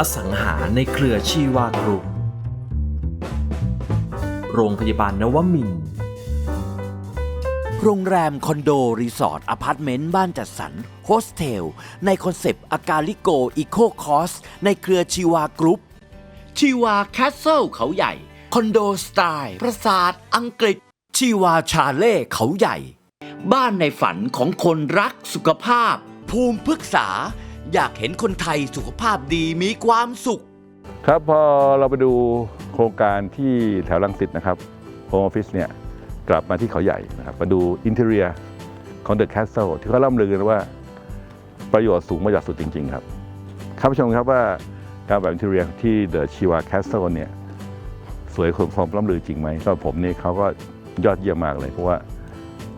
อสังหาในเครือชีวากรุ๊ปโรงพยาบาลนวมินทร์โรงแรมคอนโด รีสอร์ทอพาร์ตเมนต์ บ้านจัดสรรโฮสเทล ในคอนเซปต์อากาลิโกอีโคคอส ในเครือชีวากรุ๊ปชีวาแคสเซิลเขาใหญ่ คอนโดสไตล์ ปราสาทอังกฤษ ชีวาชาเล่เขาใหญ่ บ้านในฝันของคนรักสุขภาพ ภูมิพึกษา อยากเห็นคนไทยสุขภาพดีมีความสุข ครับพอเราไปดูโครงการที่แถวลังสิตนะครับโฮมออฟฟิศเนี่ยกลับมาที่เขาใหญ่นะครับมาดูอินเท i รียของเดอะแคสเซิลที่เขาล่ำลือกันว่าประโยชน์สูงมาจากสุดจริง ๆ ครับท่านผู้ชมครับว่าการแบบอินเท i รียที่เดอะชีวาแคสเซิลเนี่ยสวยคงความล่ำลือจริงไหมสำหรับผมนี่เขาก็ยอดเยี่ยมมากเลยเพราะว่า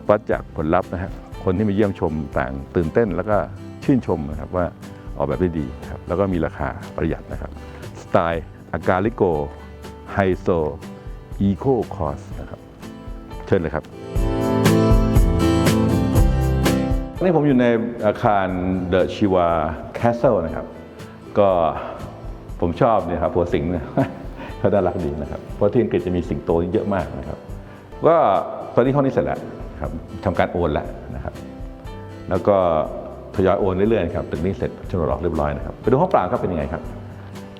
วัดจากผลลัพธ์นะฮะคนที่มาเยี่ยมชมต่างตื่นเต้นแล้วก็ ชื่นชมนะครับว่าออกแบบได้ดีครับแล้วก็มีราคาประหยัดนะครับสไตล์อากาลิโกไฮโซอีโคคอสนะครับเชิญเลยครับนี่ผมอยู่ในอาคารเดอะชิวาแคสเซิลนะครับ ก็ผมชอบเนี่ยครับหัวสิงเนี่ยเขาน่ารักดีนะครับ เพราะที่อังกฤษจะมีสิงโตเยอะมากนะครับ ก็ตอนนี้ห้องนี้เสร็จแล้วครับทำการโอนแล้วนะครับ แล้วก็ ยอยโอนเรื่อยๆครับตึกนี้เสร็จโฉนดออกเรียบร้อยนะครับไปดูห้องเปล่าครับเป็นยังไงครับ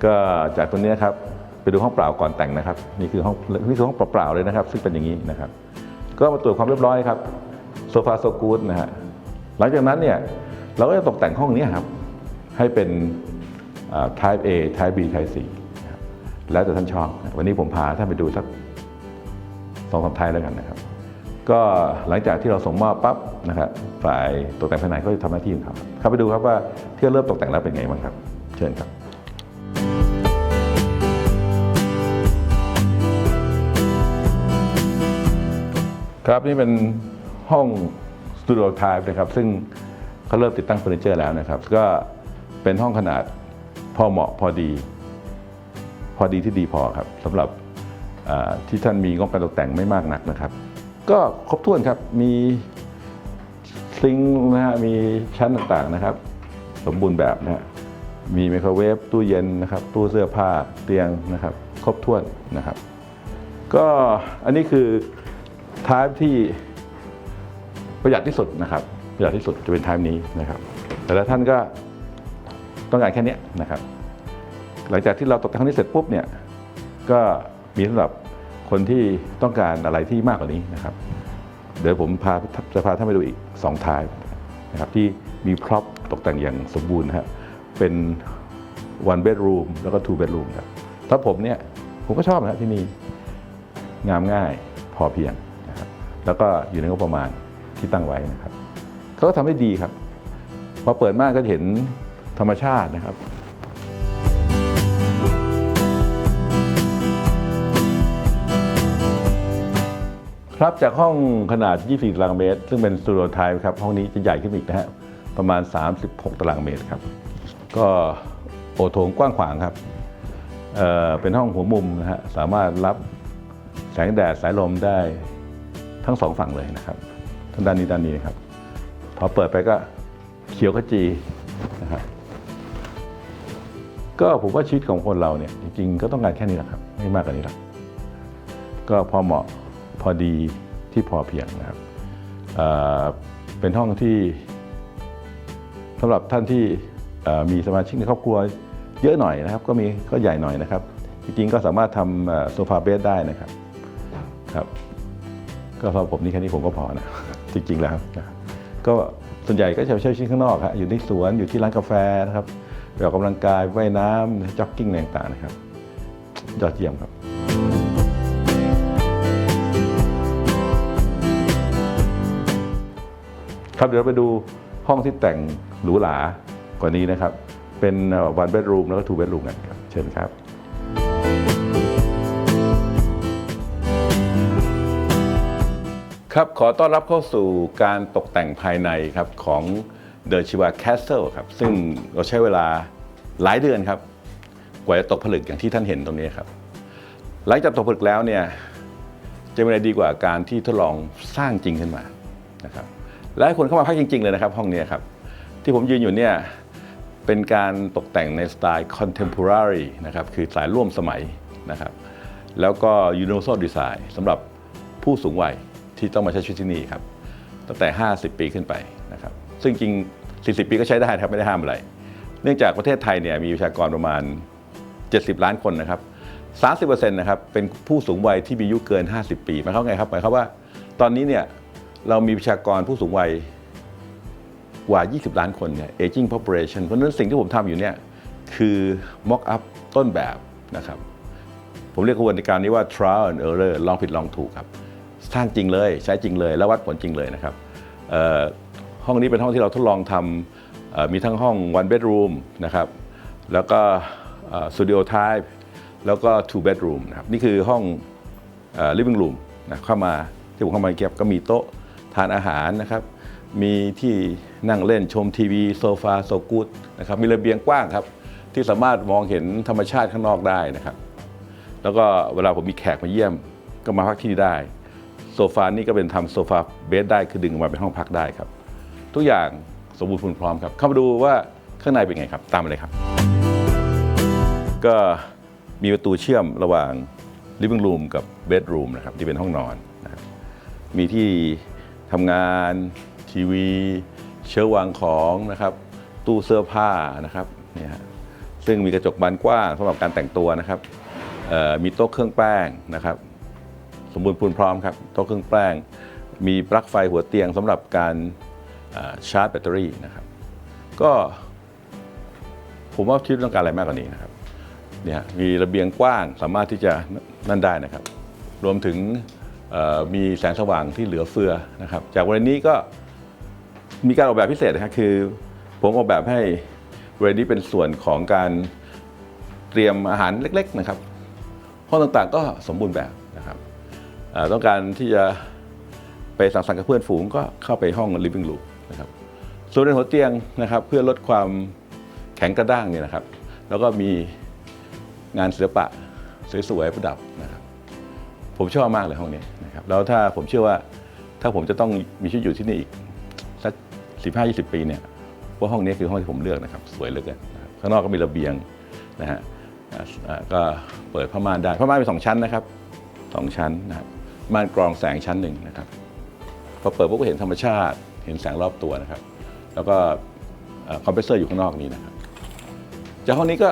ก็จากตรงนี้ครับไปดูห้องเปล่าก่อนแต่งนะครับนี่คือห้องนี่คือห้องเปล่าๆเลยนะครับ ซึ่งเป็นอย่างนี้นะครับ ก็มาตรวจความเรียบร้อยครับโซฟาโซกูดนะฮะหลังจากนั้นเนี่ยเราก็จะตกแต่งห้องนี้ครับให้เป็น type A type B type C แล้วแต่ท่านชอบ วันนี้ผมพาท่านไปดูสักสองสามไทยแล้วกันนะครับ ก็หลังจากที่เราส่งมอบปั๊บนะครับฝ่ายตกแต่งภายในก็จะทำหน้าที่ของเขาเข้าไปดูครับว่าที่เริ่มตกแต่งแล้วเป็นไงบ้างครับ เชิญครับครับนี่เป็นห้องสตูดิโอไทป์นะครับซึ่งเขาเริ่มติดตั้งเฟอร์นิเจอร์แล้วนะครับ ก็เป็นห้องขนาดพอเหมาะพอดี พอดีที่ดีพอครับสำหรับที่ท่านมีงบการตกแต่งไม่มากนักนะครับ ก็ครบถ้วนครับ มีซิงค์นะฮะ มีชั้นต่างๆนะครับ สมบูรณ์แบบนะฮะ มีไมโครเวฟ ตู้เย็นนะครับ ตู้เสื้อผ้า เตียงนะครับ ครบถ้วนนะครับ ก็อันนี้คือทายที่ประหยัดที่สุดนะครับ ประหยัดที่สุดจะเป็นทายนี้นะครับ แต่ละท่านก็ต้องการแค่นี้นะครับ หลังจากที่เราตกแต่งห้องนี้เสร็จปุ๊บเนี่ย ก็มีสำหรับ คนที่ต้องการอะไรที่มากกว่านี้นะครับ เดี๋ยวผมพาจะพาท่านไปดูอีก 2ทายนะครับที่มีพร็อพตกแต่งอย่างสมบูรณ์นะครับเป็น one bedroom แล้วก็ two bedroom ครับถ้าผมเนี่ยผมก็ชอบนะที่นี่งามง่ายพอเพียงนะครับแล้วก็อยู่ในงบประมาณที่ตั้งไว้นะครับเขาก็ทำได้ดีครับพอเปิดมากก็จะเห็นธรรมชาตินะครับ ครับจากห้องขนาด 24 ตารางเมตร ซึ่งเป็นสตูดิโอไทป์ครับ ห้องนี้จะใหญ่ขึ้นอีกนะฮะ ประมาณ 36 ตารางเมตรครับ ก็โอโถงกว้างขวางครับเเป็นห้องหัวมุมนะฮะ สามารถรับแสงแดดสายลมได้ทั้งสองฝั่งเลยนะครับทั้งด้านนี้ด้านนี้ครับ พอเปิดไปก็เขียวขจีนะครับก็ผมว่าชีวิตของคนเราเนี่ยจริงๆก็ต้องการแค่นี้แหละครับ ไม่มากกว่านี้หรอกก็พอเหมาะ พอดีที่พอเพียงนะครับเเป็นห้องที่สำหรับท่านที่มีสมาชิกในครอบครัวเยอะหน่อยนะครับ ก็มีก็ใหญ่หน่อยนะครับ จริงๆก็สามารถทำโซฟาเบดได้นะครับครับ ก็สำหรับผมนี่แค่นี้ผมก็พอนะจริง ๆ แล้วนะครับก็ส่วนใหญ่ก็จะใช้ชีวิตข้างนอกครับอยู่ในสวนอยู่ที่ร้านกาแฟนะครับออกกำลังกายว่ายน้ำจ็อกกิ้งอะไรต่างๆนะครับยอดเยี่ยมครับ ครับเดี๋ยวเราไปดูห้องที่แต่งหรูหรากว่านี้นะครับ เป็นวันเบดรูมแล้วก็ทูเบดรูมกันครับ เชิญครับครับ ขอต้อนรับเข้าสู่การตกแต่งภายในครับของ The Chiva Castle ครับ ซึ่งเราใช้เวลาหลายเดือนครับ กว่าจะตกผลึกอย่างที่ท่านเห็นตรงนี้ครับ หลังจากตกผลึกแล้วเนี่ย จะเป็นอะไรดีกว่าการที่ทดลองสร้างจริงขึ้นมานะครับ และให้คนเข้ามาพักจริง ๆ เลยนะครับห้องนี้ครับ ที่ผมยืนอยู่เนี่ยเป็นการตกแต่งในสไตล์ contemporary นะครับคือสายร่วมสมัยนะครับแล้วก็ universal design สำหรับผู้สูงวัยที่ต้องมาใช้ชีวิตที่นี่ครับตั้งแต่ 50 ปีขึ้นไปนะครับซึ่งจริง 40 ปีก็ใช้ได้ครับไม่ได้ห้ามอะไร เนื่องจากประเทศไทยเนี่ยมีประชากรประมาณ 70 ล้านคนนะครับ30%นะครับเป็นผู้สูงวัยที่มีอายุเกิน 50 ปีหมายความไงครับหมายความว่าตอนนี้เนี่ย เรามีประชากรผู้สูงวัยกว่า 20 ล้านคนเนี่ย aging population เพราะนั้นสิ่งที่ผมทำอยู่เนี่ยคือ mock up ต้นแบบนะครับ ผมเรียกกระบวนการนี้ว่า trial and error ลองผิดลองถูกครับ สร้างจริงเลยใช้จริงเลย แล้ววัดผลจริงเลยนะครับ ห้องนี้เป็นห้องที่เราทดลองทำมีทั้งห้อง one bedroom นะครับ แล้วก็ studio type แล้วก็ two bedroom นะครับ นี่คือห้องเอ่อ living room นะเข้ามาที่ผมเข้ามาเก็บก็มีโต๊ะ ทานอาหารนะครับมีที่นั่งเล่นชมทีวีโซฟาโซกูดนะครับมีระเบียงกว้างครับ ที่สามารถมองเห็นธรรมชาติข้างนอกได้นะครับ แล้วก็เวลาผมมีแขกมาเยี่ยมก็มาพักที่นี่ได้โซฟานี่ก็เป็นทำโซฟาเบสได้คือดึงออกมาเป็นห้องพักได้ครับ ทุกอย่างสมบูรณ์พูนพร้อมครับ เข้ามาดูว่าข้างในเป็นไงครับ ตามมาเลยครับ ก็มีประตูเชื่อมระหว่าง living room กับ bedroom นะครับที่เป็นห้องนอนนะครับมีที่ ทำงาน ทีวี เชื้อวางของนะครับ ตู้เสื้อผ้านะครับเนี่ยฮะซึ่งมีกระจกบานกว้างสำหรับการแต่งตัวนะครับมีโต๊ะเครื่องแป้งนะครับ สมบูรณ์พูนพร้อมครับโต๊ะเครื่องแป้ง มีปลั๊กไฟหัวเตียงสำหรับการชาร์จแบตเตอรี่นะครับ ก็ ผมว่าชีวิตต้องการอะไรมากกว่านี้นะครับเนี่ยมีระเบียงกว้างสามารถที่จะนั่นได้นะครับ รวมถึง มีแสงสว่างที่เหลือเฟือนะครับจากวันนี้ก็มีการออกแบบพิเศษนะครับคือ ผมออกแบบให้เวณนี้เป็นส่วนของการเตรียมอาหารเล็ก ๆนะครับ ห้องต่างๆก็สมบูรณ์แบบนะครับต้องการที่จะไปสังสรรค์กับเพื่อนฝูงก็เข้าไปห้อง living room นะครับส่วนในหัวเตียงนะครับเพื่อลดความแข็งกระด้างเนี่ยนะครับ แล้วก็มีงานศิลปะสวยๆประดับนะครับ ผมชอบมากเลยห้องนี้ นะครับแล้วถ้าผมเชื่อว่าถ้าผมจะต้องมีชีวิตอยู่ที่นี่อีกสักสิบห้ายี่สิบปีเนี่ยว่าห้องนี้คือห้องที่ผมเลือกนะครับ สวยเหลือเกินข้างนอกก็มีระเบียงนะฮะก็เปิดผ้าม่านได้ผ้าม่านมีสองชั้นนะครับสองชั้นนะครับม่านกรองแสงชั้นหนึ่งนะครับพอเปิดปุ๊บก็เห็นธรรมชาติ เห็นแสงรอบตัวนะครับ แล้วก็คอมเพรสเซอร์อยู่ข้างนอกนี้นะครับจากห้องนี้ก็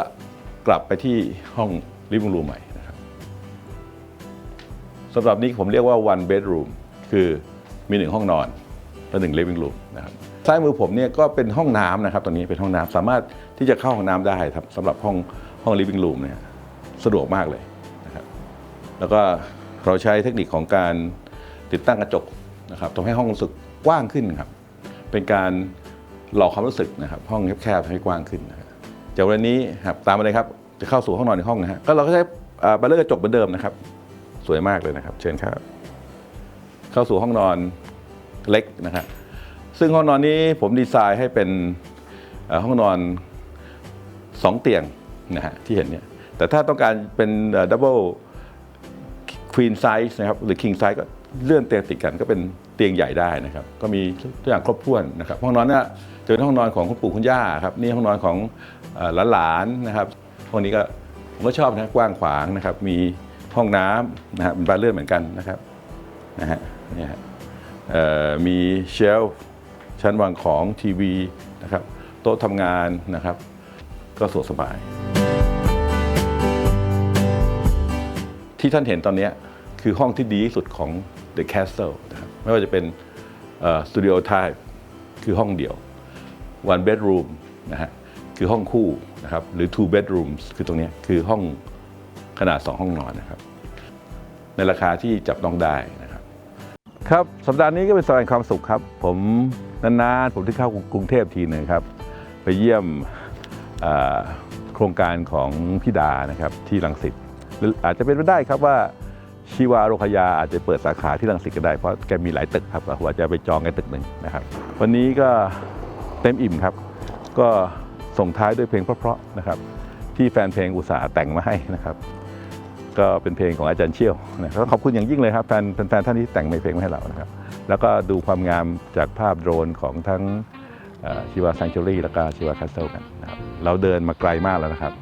กลับไปที่ห้อง living room ใหม่ สำหรับนี้ผมเรียกว่า one bedroom คือมีหนึ่งห้องนอนและหนึ่ง living room นะครับซ้ายมือผมเนี่ยก็เป็นห้องน้ำนะครับตรงนี้เป็นห้องน้ำสามารถที่จะเข้าห้องน้ำได้ครับสำหรับห้องห้อง living room เนี่ยสะดวกมากเลยนะครับแล้วก็เราใช้เทคนิคของการติดตั้งกระจกนะครับทำให้ห้องรู้สึกกว้างขึ้นครับเป็นการหลอกความรู้สึกนะครับห้องแคบๆให้กว้างขึ้นนะครับจากวันนี้ครับตามมาเลยครับจะเข้าสู่ห้องนอนในห้องนะฮะก็เราก็ใช้บานเลอร์กระจกเหมือนเดิมนะครับ สวยมากเลยนะครับ เชิญครับเข้าสู่ห้องนอนเล็กนะครับซึ่งห้องนอนนี้ผมดีไซน์ให้เป็นห้องนอนสองเตียงนะฮะที่เห็นเนี่ยแต่ถ้าต้องการเป็นดับเบิลควีนไซส์นะครับหรือคิงไซส์ก็เลื่อนเตียงติดกันก็เป็นเตียงใหญ่ได้นะครับ ก็มีทุกอย่างครบถ้วนนะครับ ห้องนอนเนี่ยจะเป็นห้องนอนของคุณปู่คุณย่าครับนี่ห้องนอนของหลานๆนะครับห้องนี้ก็ผมก็ชอบนะกว้างขวางนะครับ มี ห้องน้ำนะฮะเป็นบานเลื่อนเหมือนกันนะครับนะฮะนี่ฮะมีเชลฟ์ชั้นวางของทีวีนะครับโต๊ะทำงานนะครับ ก็สะดวกสบาย ที่ท่านเห็นตอนนี้คือห้องที่ดีที่สุดของ The Castle นะครับไม่ว่าจะเป็นสตูดิโอ type คือห้องเดียว one bedroom นะฮะคือห้องคู่นะครับหรือ two bedrooms คือตรงนี้คือห้อง ขนาด 2 ห้องนอนนะครับ ในราคาที่จับต้องได้นะครับ ครับสัปดาห์นี้ก็เป็นสัปดาห์ความสุขครับ ผมนานๆผมที่เข้ากรุงเทพทีหนึ่งครับ ไปเยี่ยมโครงการของพี่ดานะครับที่ลังสิตหรืออาจจะเป็นไปได้ครับว่าชีวาโรคยาอาจจะเปิดสาขาที่ลังสิตก็ได้เพราะแกมีหลายตึกครับผมอาจจะไปจองแกตึกหนึ่งนะครับ วันนี้ก็เต็มอิ่มครับ ก็ส่งท้ายด้วยเพลงเพราะๆนะครับ ที่แฟนเพลงอุตสาห์แต่งมาให้นะครับ ก็เป็นเพลงของอาจารย์เชี่ยวนะครับขอบคุณอย่างยิ่งเลยครับแฟนแฟนท่านที่แต่งเพลงมาให้เรานะครับ แล้วก็ดูความงามจากภาพโดรนของทั้งชีวาซังจูรี่แล้วก็ชีวาแคสเซิลกันนะครับเราเดินมาไกลมากแล้วนะครับ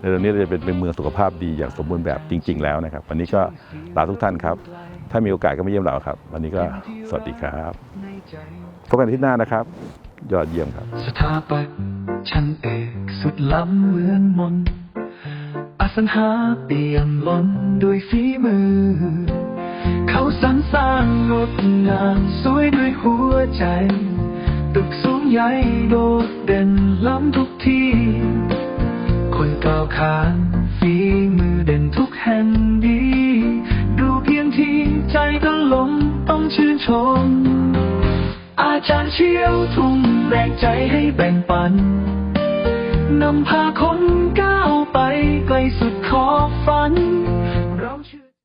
ในเรื่องนี้เราจะเป็นเป็นเมืองสุขภาพดีอย่างสมบูรณ์แบบจริง ๆ แล้วนะครับ วันนี้ก็ลาทุกท่านครับ ถ้ามีโอกาสก็มาเยี่ยมเราครับ วันนี้ก็สวัสดีครับพบกันที่หน้านะครับ ยอดเยี่ยมครับ สถาปัตย์ชั้นเอกสุดล้ำเหมือนมนต์ สังหาเปี่ยมล้นด้วยฝีมือ เขาสรรสร้างงดงามสวยด้วยหัวใจ ตึกสูงใหญ่โดดเด่นล้ำทุกที่ คนก้าวขานฝีมือเด่นทุกแห่งดี ดูเพียงที่ใจก็หลงต้องชื่นชม อาจารย์เชี่ยวทุ่มแรงใจให้แบ่งปัน นำพาคนก้า สุดขอบฝัน